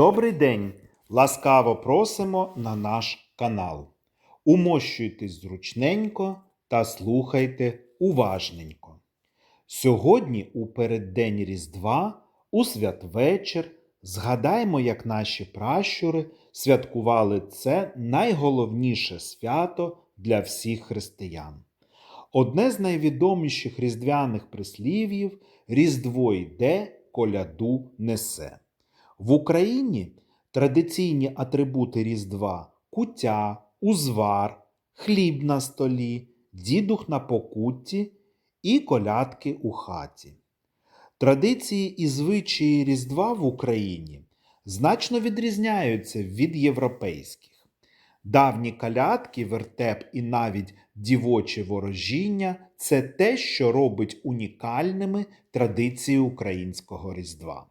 Добрий день! Ласкаво просимо на наш канал. Умощуйтесь зручненько та слухайте уважненько. Сьогодні, у переддень Різдва, у святвечір, згадаймо, як наші пращури святкували це найголовніше свято для всіх християн. Одне з найвідоміших різдвяних прислів'їв Різдво йде, коляду несе. В Україні традиційні атрибути Різдва куття, узвар, хліб на столі, дідух на покутті і колядки у хаті. Традиції і звичаї Різдва в Україні значно відрізняються від європейських. Давні калядки, вертеп і навіть дівоче ворожіння це те, що робить унікальними традиції українського Різдва.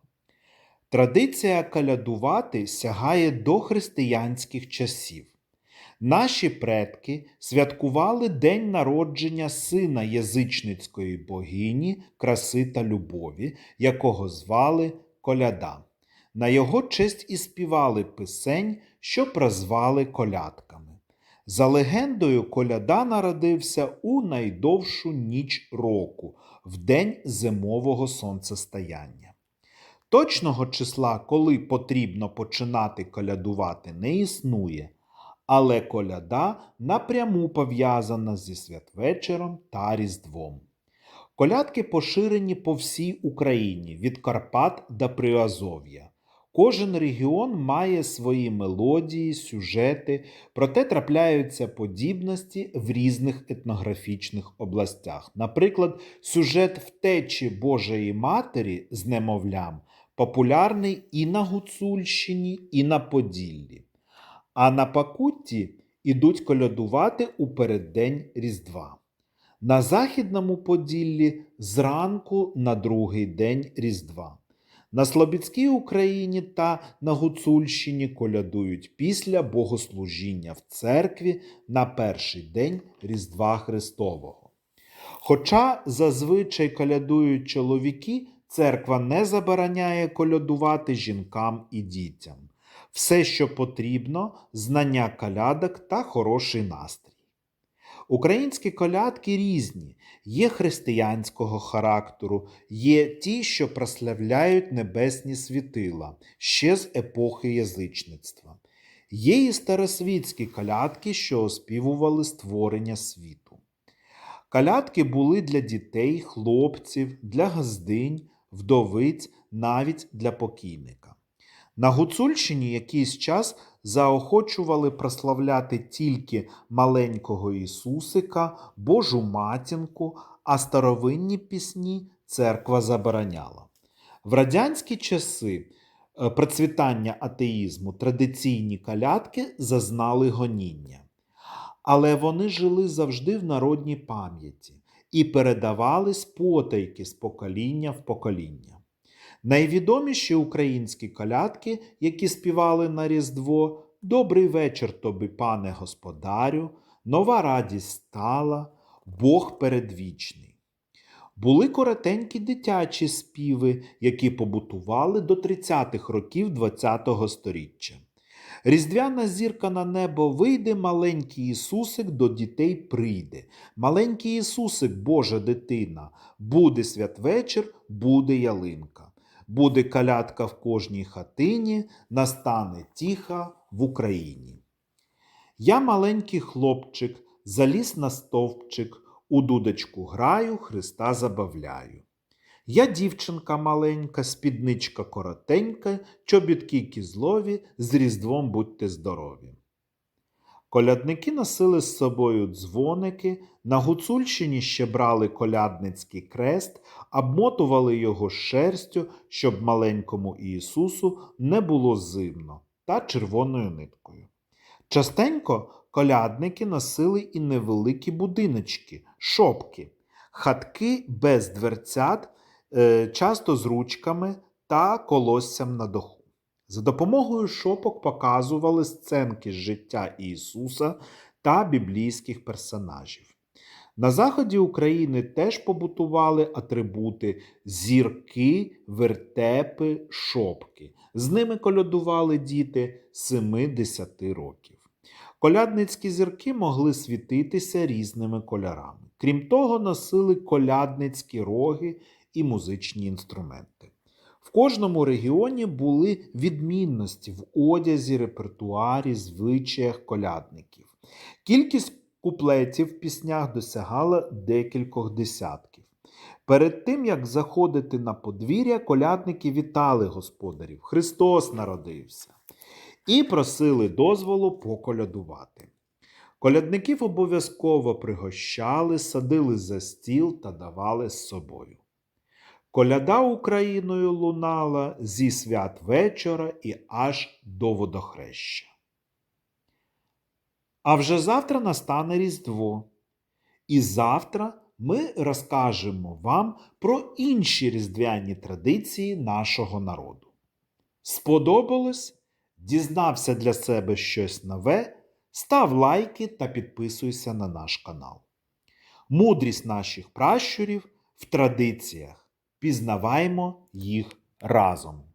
Традиція калядувати сягає до християнських часів. Наші предки святкували день народження сина язичницької богині, краси та любові, якого звали Коляда. На його честь і співали писень, що прозвали колядками. За легендою, коляда народився у найдовшу ніч року, в день зимового сонцестояння. Точного числа, коли потрібно починати колядувати, не існує, але коляда напряму пов'язана зі святвечором та Різдвом. Колядки поширені по всій Україні від Карпат до Приазов'я. Кожен регіон має свої мелодії, сюжети, проте трапляються подібності в різних етнографічних областях. Наприклад, сюжет втечі Божої Матері з немовлям популярний і на Гуцульщині, і на Поділлі. А на Пакутті ідуть колядувати у переддень Різдва. На Західному Поділлі зранку на другий день Різдва. На Слобідській Україні та на Гуцульщині колядують після богослужіння в церкві на перший день Різдва Христового. Хоча зазвичай колядують чоловіки, церква не забороняє колядувати жінкам і дітям. Все, що потрібно, знання колядок та хороший настрій. Українські колядки різні, є християнського характеру, є ті, що прославляють небесні світила ще з епохи язичництва. Є і старосвітські колядки, що оспівували створення світу. Колядки були для дітей, хлопців, для газдинь, вдовиць, навіть для покійника. На Гуцульщині якийсь час заохочували прославляти тільки маленького Ісусика, Божу матінку, а старовинні пісні церква забороняла. В радянські часи е, процвітання атеїзму традиційні калядки зазнали гоніння. Але вони жили завжди в народній пам'яті і передавались потайки з покоління в покоління. Найвідоміші українські колядки, які співали на Різдво, Добрий вечір тобі, пане господарю, нова радість стала, Бог передвічний. Були коротенькі дитячі співи, які побутували до 30-х років ХХ століття. Різдвяна зірка на небо вийде, маленький Ісусик до дітей прийде. Маленький Ісусик, Божа дитина, буде святвечір, буде ялинка. Буде калятка в кожній хатині, настане тиха в Україні. Я маленький хлопчик, заліз на стовпчик, у дудочку граю, Христа забавляю. Я дівчинка маленька, спідничка коротенька, чобітки кізлові, з різдвом будьте здорові. Колядники носили з собою дзвоники, на Гуцульщині ще брали колядницький крест, обмотували його шерстю, щоб маленькому Ісусу не було зимно та червоною ниткою. Частенько колядники носили і невеликі будиночки, шопки, хатки без дверцят, е, часто з ручками та колоссям на доху. За допомогою шопок показували сценки з життя Ісуса та біблійських персонажів. На заході України теж побутували атрибути зірки, вертепи, шопки. З ними колядували діти 7-10 років. Колядницькі зірки могли світитися різними кольорами. Крім того, носили колядницькі роги і музичні інструменти. В кожному регіоні були відмінності в одязі, репертуарі, звичаях колядників. Кількість куплетів в піснях досягала декількох десятків. Перед тим, як заходити на подвір'я, колядники вітали господарів. Христос народився і просили дозволу поколядувати. Колядників обов'язково пригощали, садили за стіл та давали з собою. Коляда Україною лунала зі свят вечора і аж до водохреща. А вже завтра настане Різдво. І завтра ми розкажемо вам про інші різдвяні традиції нашого народу. Сподобалось? Дізнався для себе щось нове? Став лайки та підписуйся на наш канал. Мудрість наших пращурів в традиціях. Пізнаваймо їх разом.